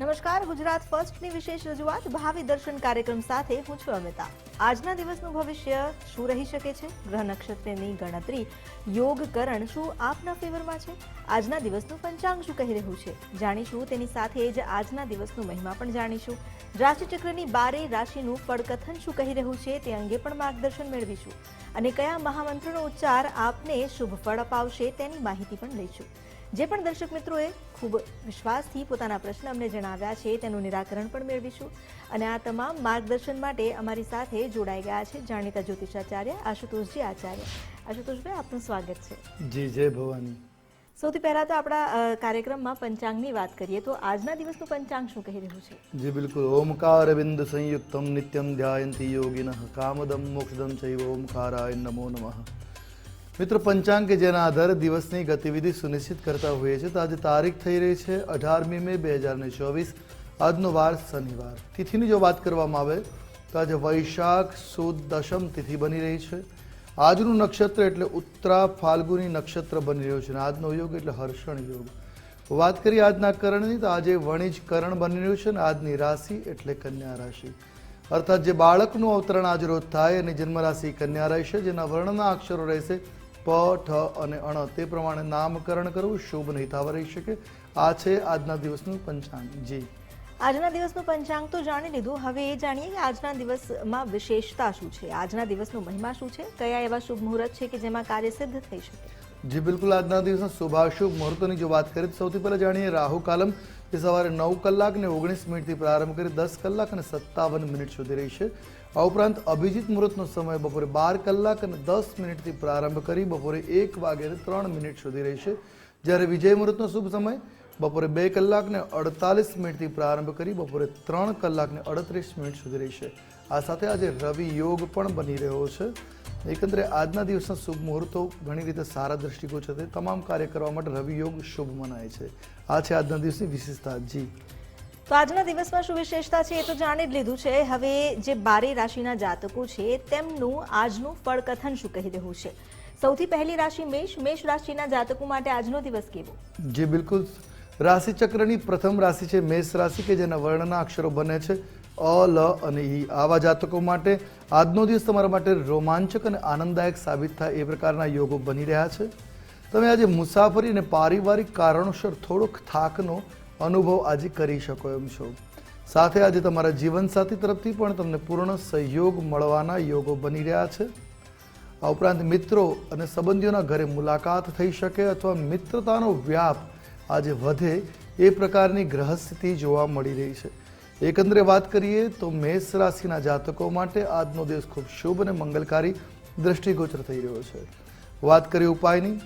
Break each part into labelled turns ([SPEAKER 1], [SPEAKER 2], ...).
[SPEAKER 1] નમસ્કાર, ગુજરાત ફર્સ્ટની વિશેષ રજૂઆત ભાવિ દર્શન કાર્યક્રમ સાથે હું છું અમિતા. આજના દિવસનું ભવિષ્ય શું રહી શકે છે? ગ્રહ નક્ષત્રની ગણતરી યોગકરણ શું આપના ફેવરમાં છે? આજના દિવસનું પંચાંગ શું કહી રહ્યું છે? જાણીશું, તેની સાથે જ આજના દિવસનું મહિમા પણ જાણીશું. રાશિચક્રની બારે રાશિનું પડકથન શું કહી રહ્યું છે તે અંગે પણ માર્ગદર્શન મેળવીશું. અને કયા મહામંત્રનો ઉચ્ચાર આપને શુભ ફળ અપાવશે તેની માહિતી પણ લઈશું. જે પણ દર્શક મિત્રોએ ખૂબ વિશ્વાસથી પોતાના પ્રશ્ન અમને જણાવ્યા છે તેનું નિરાકરણ પણ મેળવીશું. અને આ તમામ માર્ગદર્શન માટે અમારી સાથે જોડાઈ ગયા છે જાણીતા જ્યોતિષાચાર્ય આશુતોષજી આચાર્ય. આશુતોષભાઈ આપનું સ્વાગત છે.
[SPEAKER 2] જી જય ભવાની.
[SPEAKER 1] સૌથી પહેલા તો આપણા કાર્યક્રમમાં પંચાંગની વાત કરીએ તો આજના દિવસનું પંચાંગ શું કહી રહ્યું છે?
[SPEAKER 2] જી બિલકુલ. ઓમકાર બિંદુ સંયુક્તમ નિત્યમ ધ્યાયંતિ યોગિન કામદમ મોક્ષદમ ચૈવ ઓમકારાય નમો નમઃ. મિત્રો પંચાંગ કે જેના આધારે દિવસની ગતિવિધિ સુનિશ્ચિત કરતા હોઈએ છીએ તો આજે તારીખ થઈ રહી છે અઢારમી મે બે હજાર ચોવીસ. આજનો વાર શનિવાર. તિથિની જો વાત કરવામાં આવે તો આજે વૈશાખ સુદ દશમ તિથિ બની રહી છે. આજનું નક્ષત્ર એટલે ઉત્તરા ફાલ્ગુની નક્ષત્ર બની રહ્યું છે અને આજનો યોગ એટલે હર્ષણ યોગ. વાત કરીએ આજના કરણની તો આજે વણિજ કરણ બની રહ્યું છે અને આજની રાશિ એટલે કન્યા રાશિ. અર્થાત જે બાળકનું અવતરણ આજ રોજ થાય અને જન્મ રાશિ કન્યા રહેશે, જેના વર્ણના અક્ષરો રહેશે પ ઠ અને અણ તે પ્રમાણે નામકરણ કરવું શુભ નહીં. રહી શકે. આ છે આજના દિવસનું પંચાંગ. જી.
[SPEAKER 1] આજના દિવસનું પંચાંગ તો જાણી લીધું. હવે એ જાણીએ કે આજના દિવસમાં વિશેષતા શું છે? આજના દિવસનું મહિમા શું છે? કયા એવા શુભ મુહૂર્ત છે કે જેમાં કાર્ય સિદ્ધ થઈ શકે?
[SPEAKER 2] જી બિલકુલ. આજના દિવસના શુભાશુભ મુહૂર્તોની જો વાત કરીએ તો સૌથી પહેલાં જાણીએ રાહુ કાલમ. એ સવારે નવ કલાક ને ઓગણીસ મિનિટથી પ્રારંભ કરી દસ કલાક અને સત્તાવન મિનિટ સુધી રહેશે આ ઉપરાંત અભિજીત મુહૂર્તનો સમય બપોરે બાર કલાક અને દસ મિનિટથી પ્રારંભ કરી બપોરે એક વાગે ત્રણ મિનિટ સુધી રહેશે જ્યારે વિજય મુહૂર્તનો શુભ સમય બપોરે બે કલાકને અડતાલીસ મિનિટથી પ્રારંભ કરી બપોરે ત્રણ કલાકને અડત્રીસ મિનિટ સુધી રહેશે આ સાથે આજે રવિ યોગ પણ બની રહ્યો છે. એકંદરે આજના દિવસના શુભ મુહૂર્તો ઘણી રીતે સારા દ્રષ્ટિકોણ છે. તમામ કાર્ય કરવા માટે રવિ યોગ શુભ મનાય છે. આ છે આજના દિવસની વિશેષતા. જી.
[SPEAKER 1] તો આજના દિવસમાં શું વિશેષતા છે એ તો જાણી જ લીધું છે. હવે જે બારે રાશિના જાતકો છે તેમનું આજનું ફળકથન શું કહી રહ્યું છે? સૌથી પહેલી રાશિ મેષ. મેષ રાશિના જાતકો માટે આજનો દિવસ કેવો?
[SPEAKER 2] જે, બિલકુલ. રાશિ ચક્રની પ્રથમ રાશિ છે મેષ રાશિ કે જેના વર્ણના અક્ષરો બને છે. અ, લ અને ઈ આવા જાતકો માટે આજનો દિવસ તમારા માટે રોમાંચક અને આનંદદાયક સાબિત થાય એ પ્રકારના યોગો બની રહ્યા છે. તમે આજે મુસાફરી અને પારિવારિક કારણોસર થોડોક થાકનો અનુભવ આજે કરી શકો એમ છો. સાથે આજે તમારા જીવનસાથી તરફથી પણ તમને પૂર્ણ સહયોગ મળવાના યોગો બની રહ્યા છે. આ ઉપરાંત મિત્રો અને સંબંધીઓના ઘરે મુલાકાત થઈ શકે અથવા મિત્રતાનો વ્યાપ આજે વધે એ પ્રકારની ગ્રહસ્થિતિ જોવા મળી રહી છે. એકંદરે વાત કરીએ તો મેષ રાશિના જાતકો માટે આજનો દિવસ ખૂબ શુભ અને મંગલકારી દ્રષ્ટિગોચર થઈ રહ્યો છે. વાત કરીએ ઉપાયની,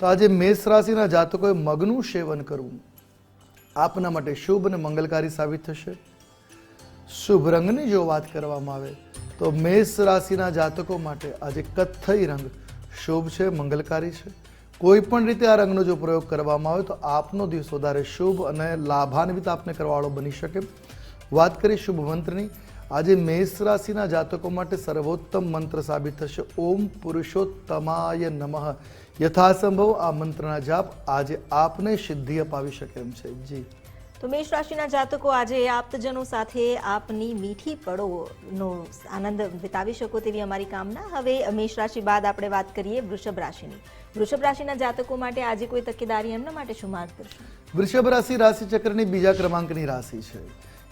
[SPEAKER 2] તો આજે મેષ રાશિના જાતકોએ મગનું સેવન કરવું. આપના માટે શુભ અને મંગલકારી સાબિત થશે. શુભ રંગની જો વાત કરવામાં આવે, તો મેષ રાશિના જાતકો માટે આજે કથ્થઈ રંગ શુભ છે, મંગલકારી છે. કોઈ પણ રીતે આ રંગનો જો પ્રયોગ કરવામાં આવે, તો આપનો દિવસ વધારે શુભ અને લાભાન્વિત આપને કરવાવાળો બની શકે. વાત કરીએ શુભ મંત્રની, આજે મેષ રાશિના જાતકો માટે સર્વોત્તમ મંત્ર સાબિત થશે. ઓમ પુરુષોત્તમાય નમઃ. યથાસંભવ આ મંત્રના જાપ આજે આપને સિદ્ધિ અપાવી શકે એમ છે. જી.
[SPEAKER 1] તો મેષ રાશિના જાતકો આજે આપ્તજનો સાથે આપની મીઠી પળોનો આનંદ વિતાવી શકો તેવી અમારી કામના. હવે મેષ રાશિ બાદ આપણે વાત કરીએ વૃષભ રાશિની. વૃષભ રાશિના જાતકો માટે આજે કોઈ તકેદારી એમના માટે શું માર્ગદર્શન
[SPEAKER 2] વૃષભ રાશિ રાશિ ચક્રની બીજા ક્રમાંકની રાશિ છે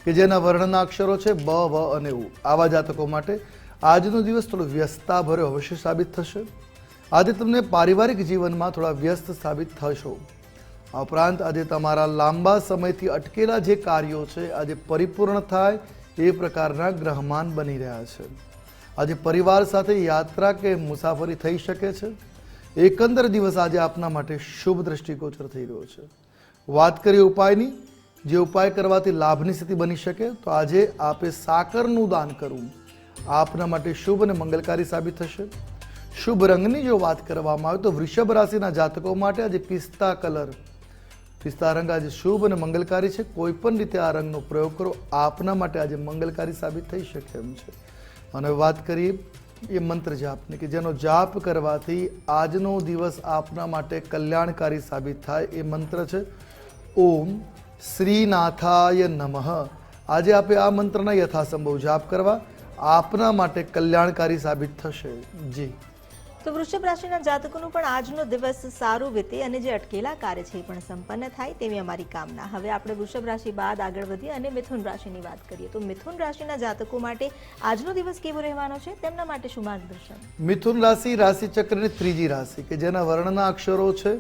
[SPEAKER 2] કે જેના વર્ણના અક્ષરો છે બ વ અને ઉ. આવા જાતકો માટે આજનો દિવસ થોડો વ્યસ્તા ભર્યો અવશ્ય સાબિત થશે. આજે તમને પારિવારિક જીવનમાં થોડા વ્યસ્ત સાબિત થશો. આ ઉપરાંત આજે તમારા લાંબા સમયથી અટકેલા જે કાર્યો છે, આજે પરિપૂર્ણ થાય એ પ્રકારના ગ્રહમાન બની રહ્યા છે. આજે પરિવાર સાથે યાત્રા કે મુસાફરી થઈ શકે છે. એકંદર દિવસ આજે આપના માટે શુભ દ્રષ્ટિગોચર થઈ રહ્યો છે. વાત કરીએ ઉપાયની, જે ઉપાય કરવાથી લાભની સ્થિતિ બની શકે, તો આજે આપે સાકરનું દાન કરવું. આપના માટે શુભ અને મંગલકારી સાબિત થશે. શુભ રંગની જો વાત કરવામાં આવે તો વૃષભ રાશિના જાતકો માટે આજે પિસ્તા કલર. પિસ્તા રંગ આજે શુભ અને મંગલકારી છે. કોઈ પણ રીતે આ રંગનો પ્રયોગ કરો, આપના માટે આજે મંગલકારી સાબિત થઈ શકે એમ છે. અને વાત કરીએ એ મંત્ર જાપની કે જેનો જાપ કરવાથી આજનો દિવસ આપના માટે કલ્યાણકારી સાબિત થાય એ મંત્ર છે. ઓમ શ્રીનાથાય નમઃ. આજે આપે આ મંત્રના યથાસંભવ જાપ કરવા. આપના માટે કલ્યાણકારી સાબિત થશે. જી.
[SPEAKER 1] તો વૃષભ રાશિના જાતકોનું પણ આજનો દિવસ સારું વીતે અને જે અટકેલા કાર્ય છે એ પણ સંપન્ન થાય તેવી અમારી કામના. હવે આપણે વૃષભ રાશિ બાદ આગળ વધીએ અને મિથુન રાશિની વાત કરીએ. તો મિથુન રાશિના જાતકો માટે આજનો દિવસ કેવો રહેવાનો છે? તેમના માટે શું માર્ગદર્શન?
[SPEAKER 2] મિથુન રાશિ રાશિ ચક્રની ત્રીજી રાશિ કે જેના વર્ણના અક્ષરો છે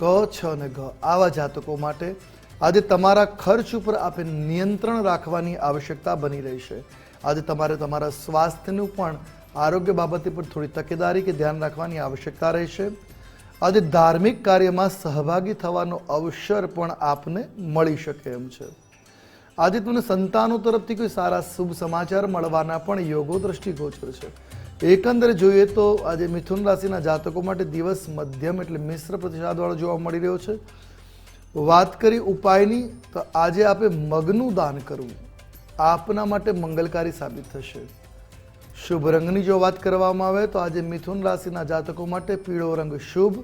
[SPEAKER 2] ક, છ અને ઘ. આવા જાતકો માટે આજે તમારા ખર્ચ ઉપર આપે નિયંત્રણ રાખવાની આવશ્યકતા બની રહી છે. આજે તમારે તમારા સ્વાસ્થ્યનું પણ આરોગ્ય બાબતે પર થોડી તકેદારી કે ધ્યાન રાખવાની આવશ્યકતા રહેશે. આજે ધાર્મિક કાર્યમાં સહભાગી થવાનો અવસર પણ આપને મળી શકે એમ છે. આજે તમને સંતાનો તરફથી કોઈ સારા શુભ સમાચાર મળવાના પણ યોગો દ્રષ્ટિગોચર છે. એકંદરે જોઈએ તો આજે મિથુન રાશિના જાતકો માટે દિવસ મધ્યમ એટલે મિશ્ર પ્રતિસાદવાળો જોવા મળી રહ્યો છે. વાત કરી ઉપાયની, તો આજે આપે મગનું દાન કરવું. આપના માટે મંગલકારી સાબિત થશે. શુભ રંગની જો વાત કરવામાં આવે તો આજે મિથુન રાશિના જાતકો માટે પીળો રંગ શુભ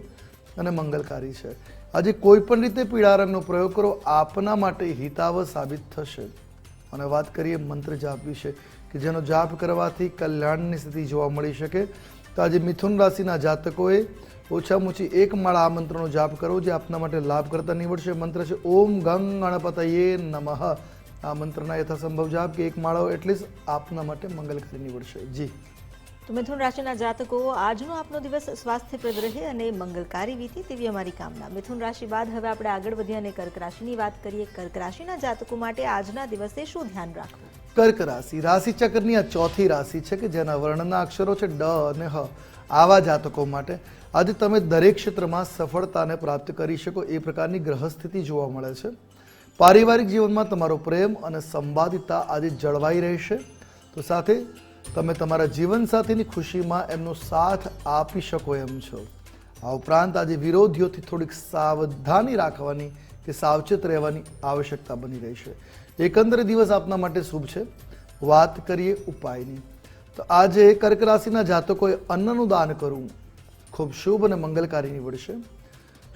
[SPEAKER 2] અને મંગલકારી છે. આજે કોઈ પણ રીતે પીળા રંગનો પ્રયોગ કરો, આપના માટે હિતાવ સાબિત થશે. અને વાત કરીએ મંત્ર જાપ વિશે, કે જેનો જાપ કરવાથી કલ્યાણની સ્થિતિ જોવા મળી શકે. તો આજે મિથુન રાશિના જાતકોએ ઓછામાં ઓછી એક માળા આ મંત્રનો જાપ કરવો જે આપના માટે લાભ કરતા નીવડશે. મંત્ર છે, ઓમ ગંગ ગણપતયે નમઃ. આ મંત્રના યથાસંભવ જાપ કે એક માળાઓ એટલીસ્ટ આપના માટે મંગલકારી નીવડશે. જી.
[SPEAKER 1] તો મિથુન રાશિના જાતકો આજનો આપનો દિવસ સ્વાસ્થ્યપ્રદ રહે અને મંગલકારી વીતે તેવી અમારી કામના. મિથુન રાશિ બાદ હવે આપણે આગળ વધીએ અને કર્ક રાશિની વાત કરીએ. કર્ક રાશિના જાતકો માટે આજના દિવસે શું ધ્યાન રાખવું?
[SPEAKER 2] કર્ક રાશિ. રાશિ ચક્રની આ ચોથી રાશિ છે કે જેના વર્ણના અક્ષરો છે ડ અને હ. આવા જાતકો માટે આજે તમે દરેક ક્ષેત્રમાં સફળતાને પ્રાપ્ત કરી શકો. એ પ્રકારની ગ્રહ સ્થિતિ જોવા મળે છે. પારિવારિક જીવનમાં તમારો પ્રેમ અને સંવાદિતા આજે જળવાઈ રહેશે. તો સાથે તમે તમારા જીવનસાથીની ખુશીમાં એમનો સાથ આપી શકો એમ છો. આ ઉપરાંત આજે વિરોધીઓથી થોડીક સાવધાની રાખવાની કે સાવચેત રહેવાની આવશ્યકતા બની રહેશે. એકંદરે દિવસ આપના માટે શુભ છે. વાત કરીએ ઉપાયની. તો આજે કર્ક રાશિના જાતકોએ અન્નનું દાન કરવું ખૂબ શુભ અને મંગલકારી નીવડશે.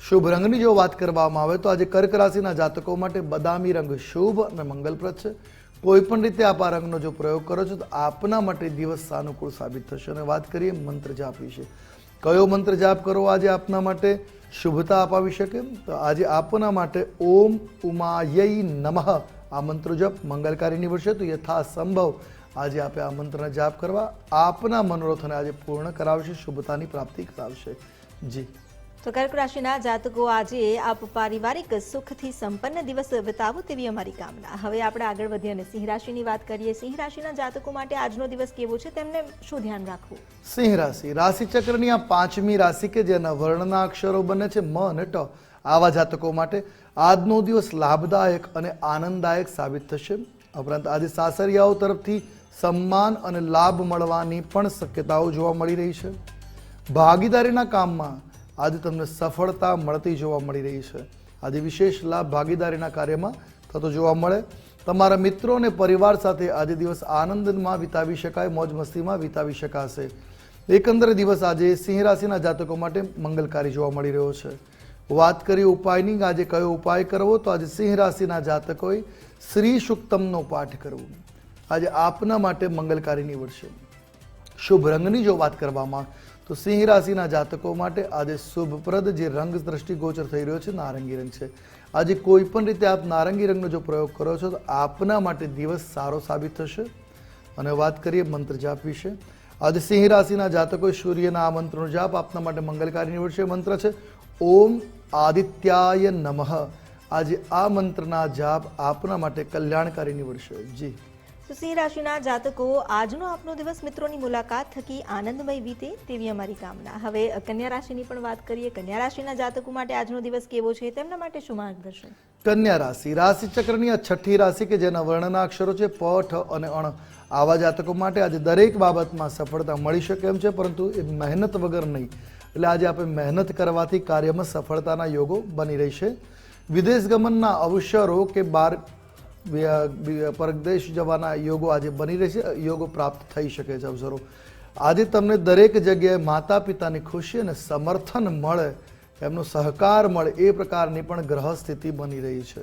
[SPEAKER 2] શુભ રંગની જો વાત કરવામાં આવે તો આજે કર્ક રાશિના જાતકો માટે બદામી રંગ શુભ અને મંગલપ્રદ છે. કોઈ પણ રીતે આપ આ રંગનો જો પ્રયોગ કરો છો તો આપના માટે દિવસ સાનુકૂળ સાબિત થશે અને વાત કરીએ મંત્ર જાપ વિશે. કયો મંત્ર જાપ કરવો આજે આપના માટે? શુભતા અપાવી શકે? તો આજે આપના માટે ઓમ ઉમાય નમઃ. આ મંત્ર જપ મંગલકારી નીવડશે તો યથાસંભવ આજે આપે આ મંત્રના જાપ કરવા આપના મનોરથને આજે પૂર્ણ કરાવશે, શુભતાની પ્રાપ્તિ કરાવશે. જી.
[SPEAKER 1] તો કર્ક રાશિના જાતકો આજે આપ પારિવારિક સુખથી સંપન્ન દિવસ વિતાવો તેવી અમારી કામના. હવે આપણે આગળ વધીએ અને સિંહ રાશિની વાત કરીએ. સિંહ રાશિના જાતકો માટે આજનો દિવસ કેવો છે તેમને શું ધ્યાન રાખવું?
[SPEAKER 2] સિંહ રાશિ. રાશિ ચક્રની આ પાંચમી રાશિ કે જેના વર્ણના અક્ષરો બને છે મ અને ટ, આવા જાતકો માટે આજનો દિવસ લાભદાયક અને આનંદદાયક સાબિત થશે. ઉપરાંત આજે સાસરિયાઓ તરફથી સન્માન અને લાભ મળવાની પણ શક્યતાઓ જોવા મળી રહી છે. ભાગીદારીના કામમાં આજે તમને સફળતા મળતી જોવા મળી રહી છે. આજે વિશેષ લાભ ભાગીદારીના કાર્યમાં થતો જોવા મળે. તમારા મિત્રો અને પરિવાર સાથે આજે દિવસ આનંદમાં વિતાવી શકાય, મોજ મસ્તીમાં વિતાવી શકાશે. એકંદરે દિવસ આજે સિંહ રાશિના જાતકો માટે મંગલકારી જોવા મળી રહ્યો છે. વાત કરીએ ઉપાયની, આજે કયો ઉપાય કરવો? તો આજે સિંહ રાશિના જાતકોએ શ્રી સુક્તમનો પાઠ કરવો. આજે આપના માટે મંગલકારી નીવડશે. શુભ રંગની જો વાત કરવામાં તો સિંહ રાશિના જાતકો માટે આજે શુભપ્રદ જે રંગ દ્રષ્ટિગોચર થઈ રહ્યો છે, નારંગી રંગ છે. આજે કોઈ પણ રીતે આપ નારંગી રંગનો જો પ્રયોગ કરો છો, તો આપના માટે દિવસ સારો સાબિત થશે. અને વાત કરીએ મંત્ર જાપ વિશે. આજે સિંહ રાશિના જાતકો સૂર્યના આ મંત્રનો જાપ, આપના માટે મંગલકારી નીવડશે મંત્ર છે. ઓમ આદિત્યાય નમઃ. આજે આ મંત્રના જાપ આપના માટે કલ્યાણકારી નીવડશે. જી.
[SPEAKER 1] તો સિંહ રાશિના જાતકો, આજનો આપનો દિવસ મિત્રોની મુલાકાત થકી આનંદમય વીતે તેવી અમારી કામના. હવે કન્યા રાશિની પણ વાત કરીએ. કન્યા રાશિના જાતકો માટે આજનો દિવસ કેવો છે? તેમના માટે શું માર્ગદર્શન?
[SPEAKER 2] કન્યા રાશિ. રાશિ ચક્રની આ છઠ્ઠી રાશિ કે જેના વર્ણના અક્ષરો છે પ ઠ અને અણ. આવા જાતકો માટે આજે દરેક બાબતમાં સફળતા મળી શકે એમ છે, પરંતુ એ મહેનત વગર નહીં. એટલે આજે આપણે મહેનત કરવાથી કાર્યમાં સફળતાના યોગો બની રહેશે. વિદેશ ગમનના અવસરો કે બાર પરદેશ જવાના યોગો આજે બની રહેશે. યોગો પ્રાપ્ત થઈ શકે છે અવસરો. આજે તમને દરેક જગ્યાએ માતા પિતાની ખુશી અને સમર્થન મળે, એમનો સહકાર મળે, એ પ્રકારની પણ ગ્રહ સ્થિતિ બની રહી છે.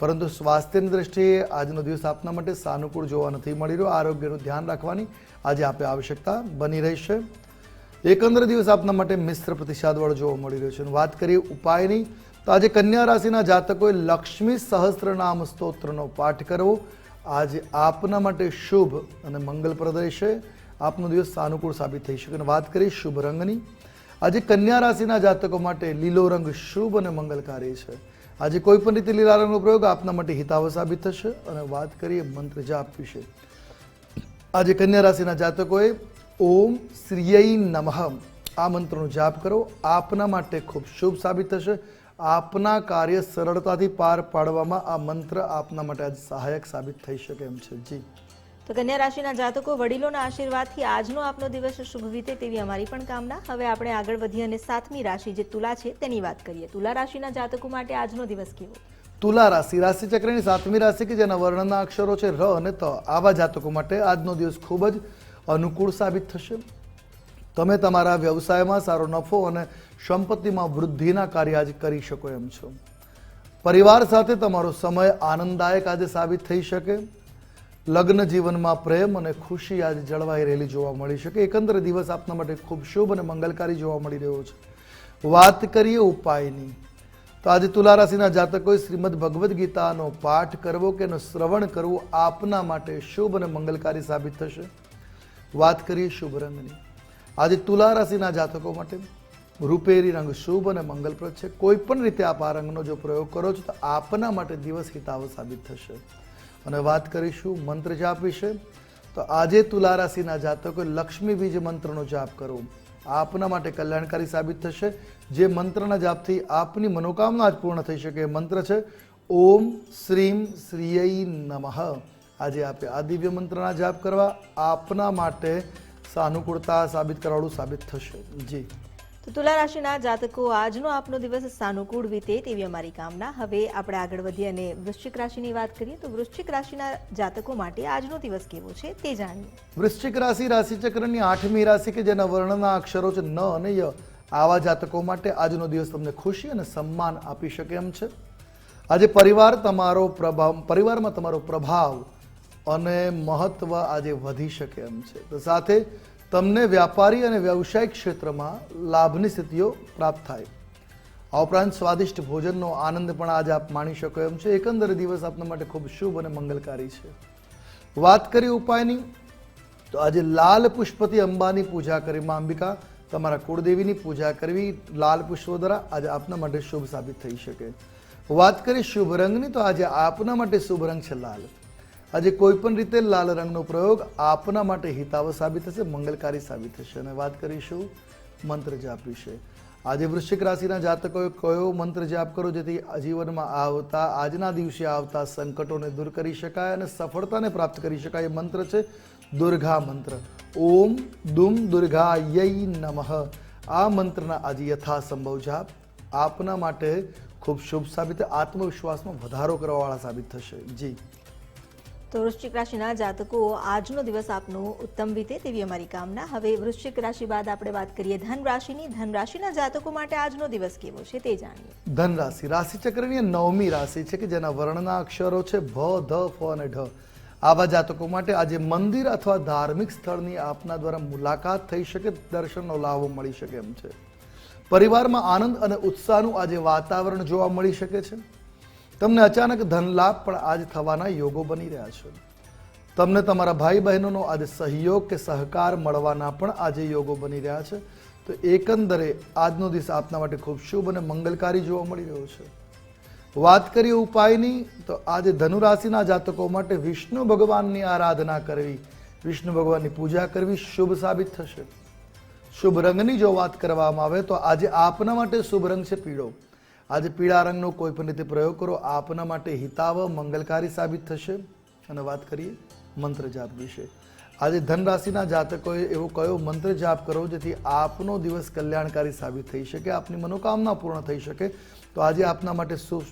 [SPEAKER 2] પરંતુ સ્વાસ્થ્યની દ્રષ્ટિએ આજનો દિવસ આપના માટે સાનુકૂળ જોવા નથી મળી રહ્યો. આરોગ્યનું ધ્યાન રાખવાની આજે આપે આવશ્યકતા બની રહેશે એકંદર દિવસ આપના માટે મિશ્ર પ્રતિસાદવાળો જોવા મળી રહ્યો છે. વાત કરીએ ઉપાયની તો આજે કન્યા રાશિના જાતકોએ લક્ષ્મી સહસ્ત્રનામ સ્તોત્રનો પાઠ કરવો. આજે આપના માટે શુભ અને મંગલપ્રદ રહેશે. આપનો દિવસ સાનુકૂળ સાબિત થઈ શકે અને વાત કરીએ શુભ રંગની. આજે કન્યા રાશિના જાતકો માટે લીલો રંગ શુભ અને મંગલકારી છે. આજે કોઈ પણ રીતે લીલા રંગનો પ્રયોગ આપના માટે હિતાવ સાબિત થશે અને વાત કરીએ મંત્ર જાપ વિશે. આજે કન્યા રાશિના જાતકોએ ઓમ શ્રીય નમઃ આ મંત્રનો જાપ કરો. આપના માટે ખૂબ શુભ સાબિત થશે. આપના કાર્ય સરળતાથી પાર પાડવામાં આ મંત્ર આપના માટે આજ સહાયક સાબિત થઈ શકે એમ છે. જી.
[SPEAKER 1] તો કન્યા રાશિના જાતકો વડીલોના આશીર્વાદથી આજનો આપનો દિવસ શુભ વીતે તેવી અમારી પણ કામના. હવે આપણે આગળ વધીએ અને સાતમી રાશિ જે તુલા છે તેની વાત કરીએ. તુલા રાશિના જાતકો માટે આજનો દિવસ કેવો?
[SPEAKER 2] તુલા રાશિ રાશિ ચક્રની સાતમી રાશિ કે જેના વર્ણના અક્ષરો છે ર અને ત. આવા જાતકો માટે આજનો દિવસ ખૂબ જ અનુકૂળ સાબિત થશે. તમે તમારા વ્યવસાયમાં સારો નફો અને સંપત્તિમાં વૃદ્ધિના કાર્ય આજે કરી શકો એમ છો. પરિવાર સાથે તમારો સમય આનંદદાયક આજે સાબિત થઈ શકે. લગ્ન જીવનમાં પ્રેમ અને ખુશી આજે જળવાઈ રહેલી જોવા મળી શકે. એકંદર દિવસ આપના માટે ખૂબ શુભ અને મંગલકારી જોવા મળી રહ્યો છે. વાત કરીએ ઉપાયની. તો આજે તુલા રાશિના જાતકોએ શ્રીમદ ભગવદ્ ગીતાનો પાઠ કરવો કે એનું શ્રવણ કરવું આપના માટે શુભ અને મંગલકારી સાબિત થશે. વાત કરીએ શુભ રંગની. આજે તુલા રાશિના જાતકો માટે રૂપેરી રંગ શુભ અને મંગલપ્રદ છે. કોઈ પણ રીતે આપ આ રંગનો જો પ્રયોગ કરો છો તો આપના માટે દિવસ હિતાવ સાબિત થશે. અને વાત કરીશું મંત્ર જાપ વિશે. તો આજે તુલા રાશિના જાતકો લક્ષ્મી બીજ મંત્રનો જાપ કરવો. આપના માટે કલ્યાણકારી સાબિત થશે. જે મંત્રના જાપથી આપની મનોકામના જ પૂર્ણ થઈ શકે એ મંત્ર છે. ઓમ શ્રીમ શ્રીય નમઃ. આજે આપે આ દિવ્ય મંત્રના જાપ કરવા. આપના માટે સાનુકૂળતા સાબિત કરવાળું સાબિત થશે. જી.
[SPEAKER 1] તો તુલા રાશિના જાતકો આજનો આપનો દિવસ સાનુકૂળ વીતે તેવી અમારી કામના. હવે આપણે આગળ વધીએ અને વૃશ્ચિક રાશિની વાત કરીએ તો વૃશ્ચિક રાશિના જાતકો માટે આજનો દિવસ કેવો છે તે જાણીએ.
[SPEAKER 2] વૃશ્ચિક રાશિ રાશિચક્રની આઠમી રાશિ કે જેના વર્ણના અક્ષરો છે ન અને ય આવા જાતકો માટે આજનો દિવસ તમને ખુશી અને સન્માન આપી શકે એમ છે. આજે પરિવાર તમારો પ્રભાવ પરિવારમાં તમારો પ્રભાવ અને મહત્વ આજે વધી શકે એમ છે. તો સાથે તમને વ્યાપારી અને વ્યવસાયિક ક્ષેત્રમાં લાભની સ્થિતિઓ પ્રાપ્ત થાય. આ ઉપરાંત સ્વાદિષ્ટ ભોજનનો આનંદ પણ આજે આપ માણી શકો એમ છે. એકંદરે દિવસ આપના માટે ખૂબ શુભ અને મંગલકારી છે. વાત કરી ઉપાયની, તો આજે લાલ પુષ્પથી અંબાની પૂજા કરી માં અંબિકા. તમારા કુળદેવીની પૂજા કરવી લાલ પુષ્પો દ્વારા આજે આપના માટે શુભ સાબિત થઈ શકે. વાત કરી શુભ રંગની, તો આજે આપના માટે શુભ રંગ છે લાલ. આજે કોઈ પણ રીતે લાલ રંગનો પ્રયોગ આપના માટે હિતાવ સાબિત થશે, મંગલકારી સાબિત થશે. અને વાત કરીશું મંત્ર જાપ વિશે. આજે વૃશ્ચિક રાશિના જાતકોએ કયો મંત્ર જાપ કરો જેથી જીવનમાં આવતા, આજના દિવસે આવતા સંકટોને દૂર કરી શકાય અને સફળતાને પ્રાપ્ત કરી શકાય એ મંત્ર છે દુર્ગા મંત્ર. ઓમ દુમ દુર્ગા યઈ નમઃ. આ મંત્રના આજે યથાસંભવ જાપ આપના માટે ખૂબ શુભ સાબિત, આત્મવિશ્વાસમાં વધારો કરવાવાળા સાબિત થશે. જી.
[SPEAKER 1] તો વૃશ્ચિક રાશિના જાતકો આજનો દિવસ આપનો ઉત્તમ વીતે તેવી અમારી કામના. હવે વૃશ્ચિક રાશિ બાદ આપણે વાત કરીએ ધન રાશિની ધન રાશિના જાતકો માટે આજનો દિવસ કેવો છે તે જાણીએ.
[SPEAKER 2] ધન રાશિ રાશિ ચક્રની નવમી રાશિ છે કે જેના વર્ણના અક્ષરો છે ભ, ધ, ફ અને ઢ. આવા જાતકો માટે આજે મંદિર અથવા ધાર્મિક સ્થળની આપના દ્વારા મુલાકાત થઈ શકે, દર્શનનો લાભ મળી શકે એમ છે. પરિવારમાં આનંદ અને ઉત્સાહનું આજે વાતાવરણ જોવા મળી શકે છે. તમને અચાનક ધન લાભ પણ આજ થવાના યોગો બની રહ્યા છે. તમને તમારા ભાઈ બહેનોનો આજે સહયોગ કે સહકાર મળવાના પણ આજે યોગો બની રહ્યા છે. તો એકંદરે આજનો દિવસ આપના માટે ખૂબ શુભ અને મંગલકારી જોવા મળી રહ્યો છે. વાત કરીએ ઉપાયની, તો આજે ધનુરાશિના જાતકો માટે વિષ્ણુ ભગવાનની આરાધના કરવી, વિષ્ણુ ભગવાનની પૂજા કરવી શુભ સાબિત થશે. શુભ રંગની જો વાત કરવામાં આવે તો આજે આપના માટે શુભ રંગ છે પીળો. આજે પીળા રંગનો કોઈ પણ રીતે પ્રયોગ કરો, આપના માટે હિતાવ મંગલકારી સાબિત થશે. અને વાત કરીએ મંત્ર જાપ વિશે. આજે ધનરાશિના જાતકોએ એવો કયો મંત્ર જાપ કરો જેથી આપનો દિવસ કલ્યાણકારી સાબિત થઈ શકે, આપની મનોકામના પૂર્ણ થઈ શકે? તો આજે આપના માટે શુભ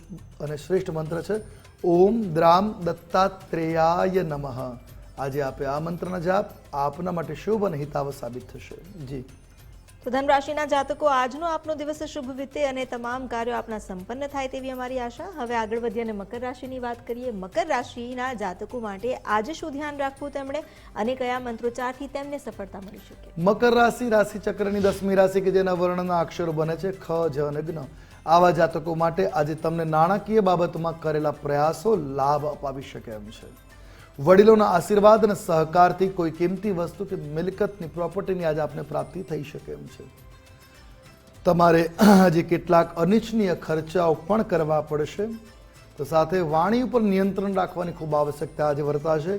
[SPEAKER 2] અને શ્રેષ્ઠ મંત્ર છે, ઓમ દ્રામ દત્તાત્રેયાય નમઃ. આજે આપે આ મંત્રના જાપ આપના માટે શુભ અને હિતાવ સાબિત થશે. જી.
[SPEAKER 1] તો ધન રાશિના જાતકો, આજનો આપનો દિવસ શુભ વીતે અને તમામ કાર્યો આપના સંપન્ન થાય તેવી અમારી આશા. હવે આગળ વધીએ અને મકર રાશિની વાત કરીએ. મકર રાશિના જાતકો માટે આજે શું ધ્યાન રાખવું તેમણે અને કયા મંત્રોચ્ચારથી તેમને સફળતા મળી શકે?
[SPEAKER 2] મકર રાશિ રાશિ ચક્રની દસમી રાશિ કે જેના વર્ણના અક્ષરો બને છે, ખ, જ અને જ્ઞ આવા જાતકો માટે આજે તમને નાણાકીય બાબતમાં કરેલા પ્રયાસો લાભ અપાવી શકે એમ છે. વડીલોના આશીર્વાદ અને સહકારથી કોઈ કિંમતી વસ્તુ કે મિલકતની પ્રોપર્ટીની આજે આપને પ્રાપ્તિ થઈ શકે એમ છે. તમારે આજે કેટલાક અનિચ્છનીય ખર્ચાઓ પણ કરવા પડશે. તો સાથે વાણી ઉપર નિયંત્રણ રાખવાની ખૂબ આવશ્યકતા આજે વર્તાશે.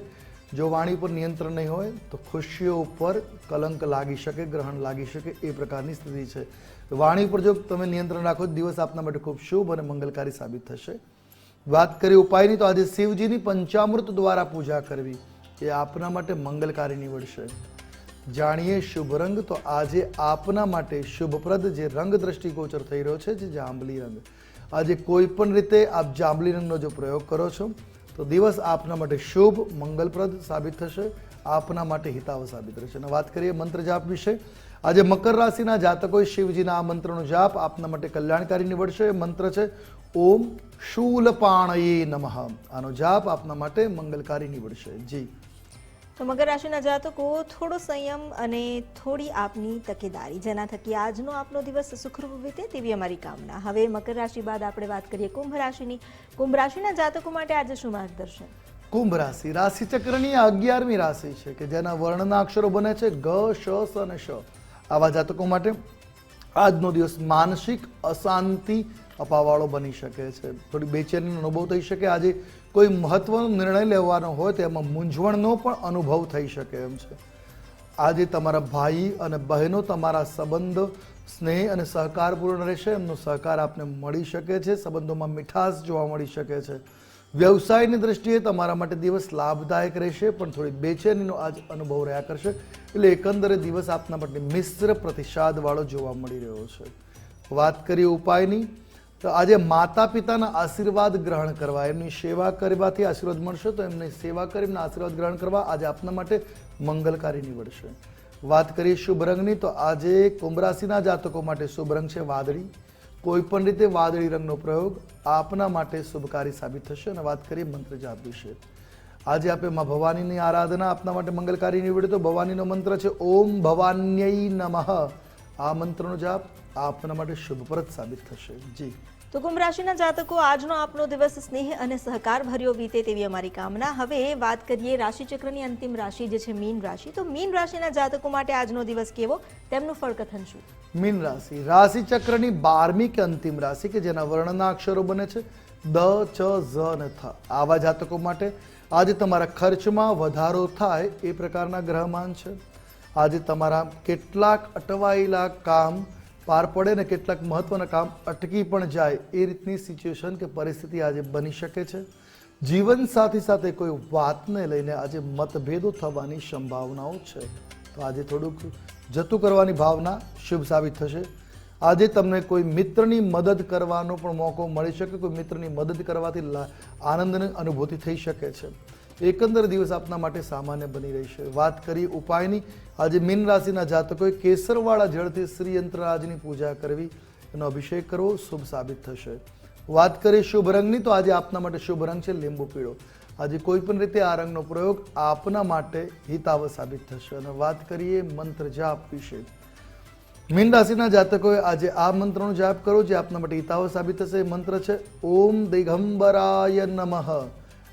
[SPEAKER 2] જો વાણી ઉપર નિયંત્રણ નહીં હોય, તો ખુશીઓ ઉપર કલંક લાગી શકે, ગ્રહણ લાગી શકે એ પ્રકારની સ્થિતિ છે. વાણી ઉપર જો તમે નિયંત્રણ રાખો, દિવસ આપના માટે ખૂબ શુભ અને મંગલકારી સાબિત થશે. વાત કરીએ ઉપાયની, તો આજે શિવજીની પંચામૃત દ્વારા પૂજા કરવી. એ આપના માટે મંગલકારી નીવડશે. જાણીએ શુભ રંગ, તો આજે આપના માટે શુભપ્રદ જે રંગ દ્રષ્ટિગોચર થઈ રહ્યો છે, જે જાંબલી રંગ. આજે કોઈ પણ રીતે આપ જાંબલી રંગનો જો પ્રયોગ કરો છો, તો દિવસ આપના માટે શુભ, મંગલપ્રદ સાબિત થશે, આપના માટે હિતાવ સાબિત રહેશે. અને વાત કરીએ મંત્ર જાપ વિશે આજે મકર રાશિના જાતકોએ શિવજીના આ મંત્રનો જાપ આપના માટે કલ્યાણકારી નીવડશે. મંત્ર છે ઓમ શૂલપાણયે નમઃ. આનો જાપ આપના માટે મંગલકારી નીવડશે. જી.
[SPEAKER 1] તો મકર રાશિના જાતકો થોડો સંયમ અને થોડી આપની તકેદારી. જેના થકી આજનો આપનો દિવસ સુખરૂપ વીતે તેવી અમારી કામના. હવે મકર રાશિ બાદ આપણે વાત કરીએ કુંભ રાશિની. કુંભ રાશિના જાતકો માટે આજે શું માર્ગદર્શન?
[SPEAKER 2] કુંભ રાશિ. રાશિ ચક્રની અગિયારમી રાશિ છે કે જેના વર્ણના અક્ષરો બને છે ગ શ સ અને શ. આવા જાતકો માટે આજનો દિવસ માનસિક અશાંતિ અપાવાળો બની શકે છે. થોડી બેચેનીનો અનુભવ થઈ શકે. આજે કોઈ મહત્વનો નિર્ણય લેવાનો હોય તેમાં મૂંઝવણનો પણ અનુભવ થઈ શકે એમ છે. આજે તમારા ભાઈ અને બહેનો તમારા સંબંધ, સ્નેહ અને સહકારપૂર્ણ રહેશે. એમનો સહકાર આપને મળી શકે છે. સંબંધોમાં મીઠાશ જોવા મળી શકે છે. વ્યવસાયની દ્રષ્ટિએ તમારા માટે દિવસ લાભદાયક રહેશે, પણ થોડી બેચેનીનો આજ અનુભવ રહ્યા કરશે. એટલે એકંદરે દિવસ આપના માટે મિશ્ર પ્રતિસાદવાળો જોવા મળી રહ્યો છે. વાત કરીએ ઉપાયની, તો આજે માતા પિતાના આશીર્વાદ ગ્રહણ કરવા, એમની સેવા કરવાથી આશીર્વાદ મળશે, તો એમની સેવા કરી એમના આશીર્વાદ ગ્રહણ કરવા આજે આપના માટે મંગલકારી નીવડશે. વાત કરીએ શુભ રંગની, તો આજે કુંભ જાતકો માટે શુભ રંગ છે વાદળી. કોઈ પણ રીતે વાદળી રંગનો પ્રયોગ આપના માટે શુભકારી સાબિત થશે અને વાત કરીએ મંત્ર જાપ વિશે. આજે આપણે માં ભવાનીની આરાધના આપના માટે મંગલકારી નીવડે તો ભવાનીનો મંત્ર છે, ઓમ ભવાન્યય નમઃ. આ મંત્રનો જાપ આપના માટે શુભપ્રદ સાબિત થશે. જી.
[SPEAKER 1] તો કુંભ રાશિના જાતકો, આજનો આપનો દિવસ સ્નેહ અને સહકાર ભર્યો વીતે તેવી અમારી કામના. હવે વાત કરીએ રાશિચક્રની અંતિમ રાશિ, જે છે મીન રાશિ. તો મીન રાશિના જાતકો માટે આજનો દિવસ કેવો? તેમનું ફળકથન શું?
[SPEAKER 2] મીન રાશિ. રાશિચક્રની બારમી કે અંતિમ રાશિ, કે જેના વર્ણના અક્ષરો બને છે? દ, ચ, ઝ અને થ. આવા જાતકો માટે આજે તમારા ખર્ચમાં વધારો થાય એ પ્રકારના ગ્રહમાન છે. આજે તમારા કેટલાક અટવાયેલા કામ પાર પડે ને કેટલાક મહત્વના કામ અટકી પણ જાય એ રીતની સિચ્યુએશન કે પરિસ્થિતિ આજે બની શકે છે. જીવન સાથી સાથે કોઈ વાતને લઈને આજે મતભેદો થવાની સંભાવનાઓ છે. તો આજે થોડુંક જતું કરવાની ભાવના શુભ સાબિત થશે. આજે તમને કોઈ મિત્રની મદદ કરવાનો પણ મોકો મળી શકે. કોઈ મિત્રની મદદ કરવાથી આનંદની અનુભૂતિ થઈ શકે છે. એકંદર દિવસ આપના માટે સામાન્ય બની રહેશે વાત કરી ઉપાયની. આજે મીન રાશિના જાતકોએ કેસરવાળા જળથી શ્રીયંત્રરાજની પૂજા કરવી. એનો અભિષેક કરવો શુભ સાબિત થશે. વાત કરીએ શુભ રંગની તો આજે આપના માટે શુભ રંગ છે લીંબુ પીળો. આજે કોઈ પણ રીતે આ રંગનો પ્રયોગ આપના માટે હિતાવ સાબિત થશે. અને વાત કરીએ મંત્ર જાપ વિશે. મીન રાશિના જાતકોએ આજે આ મંત્રનો જાપ કરો જે આપના માટે હિતાવ સાબિત થશે. એ મંત્ર છે, ઓમ દિગંબરાય નમઃ.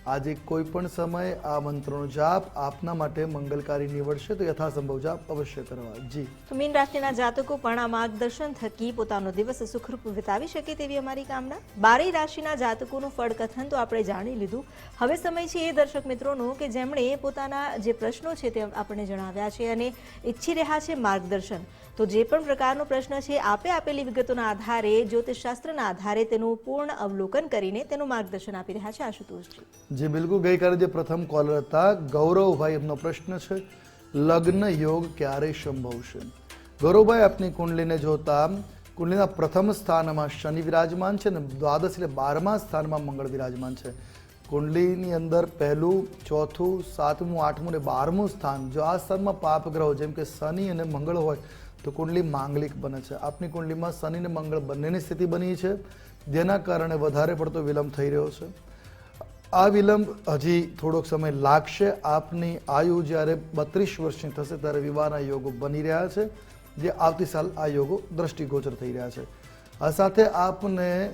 [SPEAKER 2] આજે કોઈ પણ સમયે આ મંત્રનો જાપ આપના માટે મંગલકારી નીવડશે, તો યથાસંભવ જાપ અવશ્ય કરવા. જી.
[SPEAKER 1] તો મીન રાશિના જાતકો પણ આ માર્ગદર્શન થકી પોતાનો દિવસ સુખરૂપ વિતાવી શકે તેવી અમારી કામના. બારે રાશિના જાતકોનું ફળકથન તો આપણે જાણી લીધું. હવે સમય છે એ દર્શક મિત્રોનો કે જેમણે પોતાના જે પ્રશ્નો છે તે આપણે જણાવ્યા છે અને ઈચ્છી રહ્યા છે માર્ગદર્શન. તો જે પણ પ્રકારનો પ્રશ્ન છે, આપે આપેલી વિગતોના આધારે, જ્યોતિષશાસ્ત્રના આધારે તેનું પૂર્ણ અવલોકન કરીને તેનું માર્ગદર્શન આપી રહ્યા છે આશુતોષજી.
[SPEAKER 2] જી, બિલકુલ. ગઈકાલે જે પ્રથમ કોલર હતા, ગૌરવભાઈ એમનો પ્રશ્ન છે, લગ્ન યોગ ક્યારે સંભવશે? ગૌરવભાઈ, આપની કુંડલીને જોતા, કુંડલીના પ્રથમ સ્થાનમાં શનિ વિરાજમાન છે ને દ્વાદશ એટલે બારમા સ્થાનમાં મંગળ વિરાજમાન છે. કુંડલીની અંદર પહેલું, ચોથું, સાતમું, આઠમું અને બારમું સ્થાન, જો આ સ્થાનમાં પાપ ગ્રહો જેમ કે શનિ અને મંગળ હોય તો કુંડલી માંગલિક બને છે. આપની કુંડલીમાં શનિ અને મંગળ બંનેની સ્થિતિ બની છે. જેના કારણે વધારે પડતો વિલંબ થઈ રહ્યો છે. આ વિલંબ હજી થોડોક સમય લાગશે. આપની આયુ જ્યારે બત્રીસ વર્ષની થશે ત્યારે વિવાહના યોગો બની રહ્યા છે. જે આવતી સાલ આ યોગો દ્રષ્ટિગોચર થઈ રહ્યા છે. આ સાથે આપને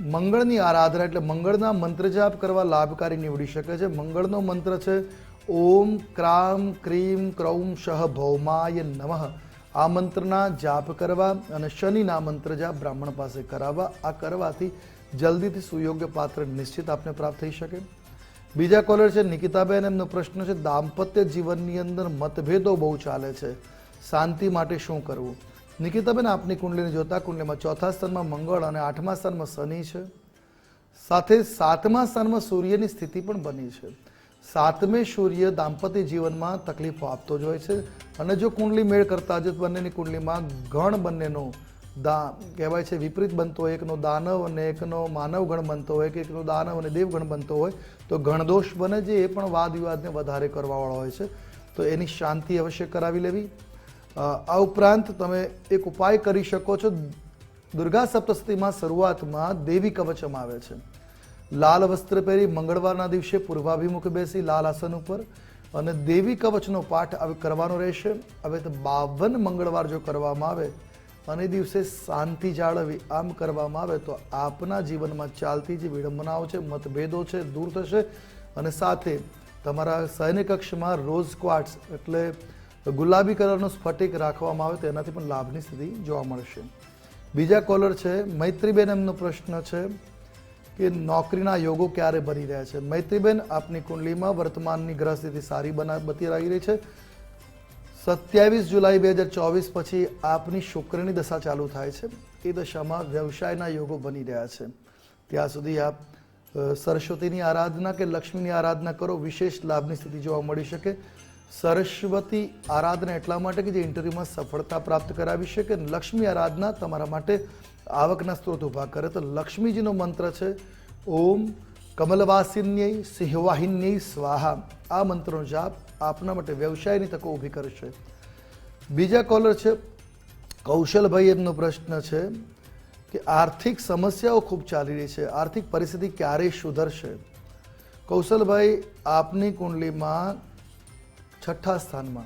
[SPEAKER 2] મંગળની આરાધના એટલે મંગળના મંત્ર જાપ કરવા લાભકારી નીવડી શકે છે. મંગળનો મંત્ર છે, ઓમ ક્રામ ક્રીમ ક્રૌમ શહ ભૌમાય નમઃ. આ મંત્રના જાપ કરવા અને શનિના મંત્ર જાપ બ્રાહ્મણ પાસે કરાવવા, આ કરવાથી જલ્દીથી સુયોગ્ય પાત્ર નિશ્ચિત આપને પ્રાપ્ત થઈ શકે. બીજા કોલર છે, નિકિતાબેન, એમનો પ્રશ્ન છે, દાંપત્ય જીવનની અંદર મતભેદો બહુ ચાલે છે. શાંતિ માટે શું કરવું? નિકિતાબેન, આપની કુંડલીને જોતા કુંડલીમાં ચોથા સ્થાનમાં મંગળ અને આઠમા સ્થાનમાં શનિ છે. સાથે સાતમા સ્થાનમાં સૂર્યની સ્થિતિ પણ બની છે. સાતમે સૂર્ય દાંપત્ય જીવનમાં તકલીફો આપતો જ હોય છે. અને જો કુંડલી મેળ કરતા જ બંનેની કુંડલીમાં ગણ બંનેનો દા કહેવાય છે, વિપરીત બનતો હોય, એકનો દાનવ અને એકનો માનવ ગણ બનતો હોય, કે એકનો દાનવ અને દેવગણ બનતો હોય, તો ગણદોષ બને છે, એ પણ વાદ વિવાદને વધારે કરવાવાળો હોય છે. તો એની શાંતિ અવશ્ય કરાવી લેવી. આ ઉપરાંત તમે એક ઉપાય કરી શકો છો. દુર્ગા સપ્તશતીમાં શરૂઆતમાં દેવી કવચમ આવે છે. લાલ વસ્ત્ર પહેરી મંગળવારના દિવસે પૂર્વાભિમુખ બેસી લાલ આસન ઉપર અને દેવી કવચનો પાઠ કરવાનો રહેશે. હવે તો બાવન મંગળવાર જો કરવામાં આવે અને દિવસે શાંતિ જાળવી આમ કરવામાં આવે તો આપના જીવનમાં ચાલતી જે વિડંબનાઓ છે, મતભેદો છે, દૂર થશે અને સાથે તમારા સૈન્ય કક્ષમાં રોઝ ક્વાર્ટ્સ એટલે ગુલાબી કલરનો સ્ફટિક રાખવામાં આવે તેનાથી પણ લાભની સ્થિતિ જોવા મળશે. બીજા કોલર છે, મૈત્રીબેન એમનો પ્રશ્ન છે કે નોકરીના યોગો ક્યારે બની રહ્યા છે? મૈત્રીબેન, આપની કુંડલીમાં વર્તમાનની ગ્રહ સ્થિતિ સારી બના બતી રહી છે. સત્યાવીસ જુલાઈ બે હજાર ચોવીસ પછી આપની શુક્રની દશા ચાલુ થાય છે. એ દશામાં વ્યવસાયના યોગો બની રહ્યા છે. ત્યાં સુધી આપ સરસ્વતીની આરાધના કે લક્ષ્મીની આરાધના કરો, વિશેષ લાભની સ્થિતિ જોવા મળી શકે. સરસ્વતી આરાધના એટલા માટે કે જે ઇન્ટરવ્યૂમાં સફળતા પ્રાપ્ત કરાવી શકે. લક્ષ્મી આરાધના તમારા માટે આવકના સ્ત્રોત ઊભા કરે તો લક્ષ્મીજીનો મંત્ર છે, ઓમ કમલવાસિન્યય સિંહવાહિન્યય સ્વાહા. આ મંત્રનો જાપ આપના માટે વ્યવસાયની તકો ઊભી કરશે. બીજા કોલર છે, કૌશલભાઈ એમનો પ્રશ્ન છે કે આર્થિક સમસ્યાઓ ખૂબ ચાલી રહી છે, આર્થિક પરિસ્થિતિ ક્યારે સુધરશે? કૌશલભાઈ, આપની કુંડલીમાં છઠ્ઠા સ્થાનમાં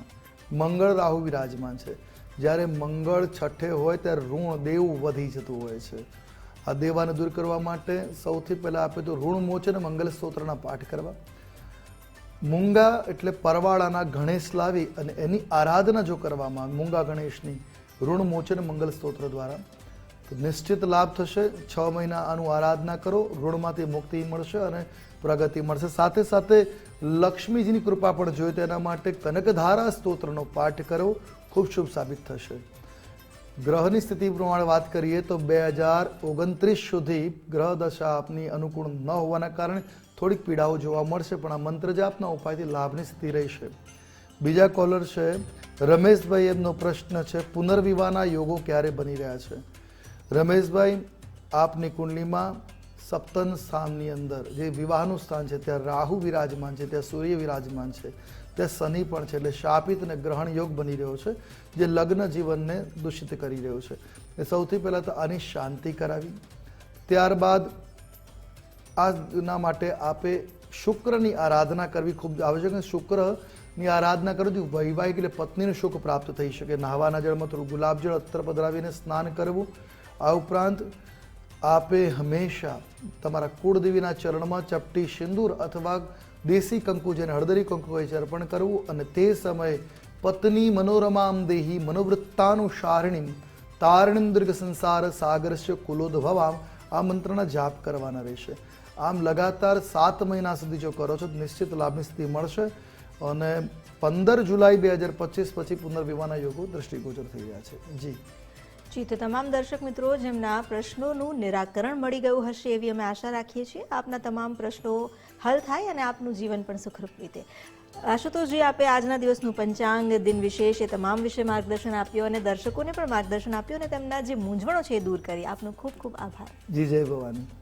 [SPEAKER 2] મંગળ રાહુ વિરાજમાન છે. જ્યારે મંગળ છઠ્ઠે હોય ત્યારે ઋણ દેવું વધી જતું હોય છે. આ દેવાને દૂર કરવા માટે સૌથી પહેલાં આપે તો ઋણ મોચન મંગલ સ્તોત્રના પાઠ કરવા. મૂંગા એટલે પરવાળાના ગણેશ લાવી અને એની આરાધના જો કરવામાં આવે, મૂંગા ગણેશની ઋણ મોચન મંગલ સ્તોત્ર દ્વારા, તો નિશ્ચિત લાભ થશે. છ મહિના આનું આરાધના કરો, ઋણમાંથી મુક્તિ મળશે અને પ્રગતિ મળશે. સાથે સાથે લક્ષ્મીજીની કૃપા પણ જોઈએ તેના માટે કનકધારા સ્તોત્રનો પાઠ કરવો ખૂબ શુભ સાબિત થશે. ગ્રહની સ્થિતિ પ્રમાણે વાત કરીએ તો બે હજાર ઓગણત્રીસ સુધી ગ્રહ દશા આપની અનુકૂળ ન હોવાના કારણે થોડીક પીડાઓ જોવા મળશે, પણ આ મંત્ર જાપના ઉપાયથી લાભની સ્થિતિ રહેશે. બીજા કોલર છે, રમેશભાઈ એમનો પ્રશ્ન છે, પુનર્વિવાહના યોગો ક્યારે બની રહ્યા છે? રમેશભાઈ, આપની કુંડલીમાં સપ્તન સ્થાનની અંદર જે વિવાહનું સ્થાન છે, ત્યાં રાહુ વિરાજમાન છે, ત્યાં સૂર્ય વિરાજમાન છે. ત્યાં શનિ પણ છે એટલે શાપિત અને ગ્રહણ યોગ બની રહ્યો છે, જે લગ્ન જીવનને દૂષિત કરી રહ્યો છે. એ સૌથી પહેલાં તો આની શાંતિ કરાવી, ત્યારબાદ આના માટે આપે શુક્રની આરાધના કરવી ખૂબ આવશ્યક છે. શુક્રની આરાધના કરવી વૈવાહિક એટલે પત્નીનું સુખ પ્રાપ્ત થઈ શકે. નાહવાના જળમાં થોડું ગુલાબજળ અત્તર પધરાવીને સ્નાન કરવું. આ ઉપરાંત આપે હંમેશા તમારા કુળદેવીના ચરણમાં ચપટી સિંદૂર અથવા દેશી કંકુ જેને હળદરી કંકુ હોય છે, અર્પણ કરવું અને તે સમયે પત્ની મનોરમામ દેહી મનોવૃત્તાનું શારણીમ તારણીમ દીર્ઘ સંસાર સાગરસ્ય કુલોદભવામ, આ મંત્રના જાપ કરવાના રહેશે. આમ લગાતાર સાત મહિના સુધી જો કરો છો નિશ્ચિત લાભની સ્થિતિ મળશે અને પંદર જુલાઈ બે હજાર પચીસ પછી પુનર્વિવાહના યોગો દ્રષ્ટિગોચર થઈ રહ્યા છે. જી.
[SPEAKER 1] જી, તો તમામ દર્શક મિત્રો, જેમના પ્રશ્નોનું નિરાકરણ મળી ગયું હશે એવી અમે આશા રાખીએ છીએ. આપના તમામ પ્રશ્નો હલ થાય અને આપનું જીવન પણ સુખરૂપ રીતે. આશુતોષજી, આપે આજના દિવસનું પંચાંગ દિન વિશેષ એ તમામ વિશે માર્ગદર્શન આપ્યું અને દર્શકોને પણ માર્ગદર્શન આપ્યું અને તેમના જે મૂંઝવણો છે એ દૂર કરી. આપનો ખૂબ ખૂબ આભાર.
[SPEAKER 2] જી, જય ભવાની.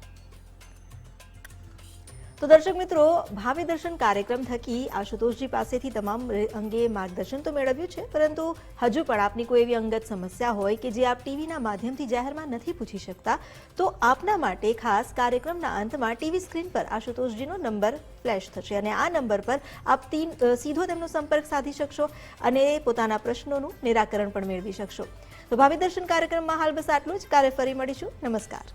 [SPEAKER 1] તો દર્શક મિત્રો, ભાવિ દર્શન કાર્યક્રમ થકી આશુતોષજી પાસેથી તમામ અંગે માર્ગદર્શન તો મેળવ્યું છે, પરંતુ હજુ પણ આપની કોઈ એવી અંગત સમસ્યા હોય કે જે આપ ટીવીના માધ્યમથી જાહેરમાં નથી પૂછી શકતા, તો આપના માટે ખાસ કાર્યક્રમના અંતમાં ટીવી સ્ક્રીન પર આશુતોષજીનો નંબર ફ્લેશ થશે અને આ નંબર પર આપ સીધો તેમનો સંપર્ક સાધી શકશો અને પોતાના પ્રશ્નોનું નિરાકરણ પણ મેળવી શકશો. તો ભાવિ દર્શન કાર્યક્રમમાં હાલ બસ આટલું જ. કાલે ફરી મળીશું. નમસ્કાર.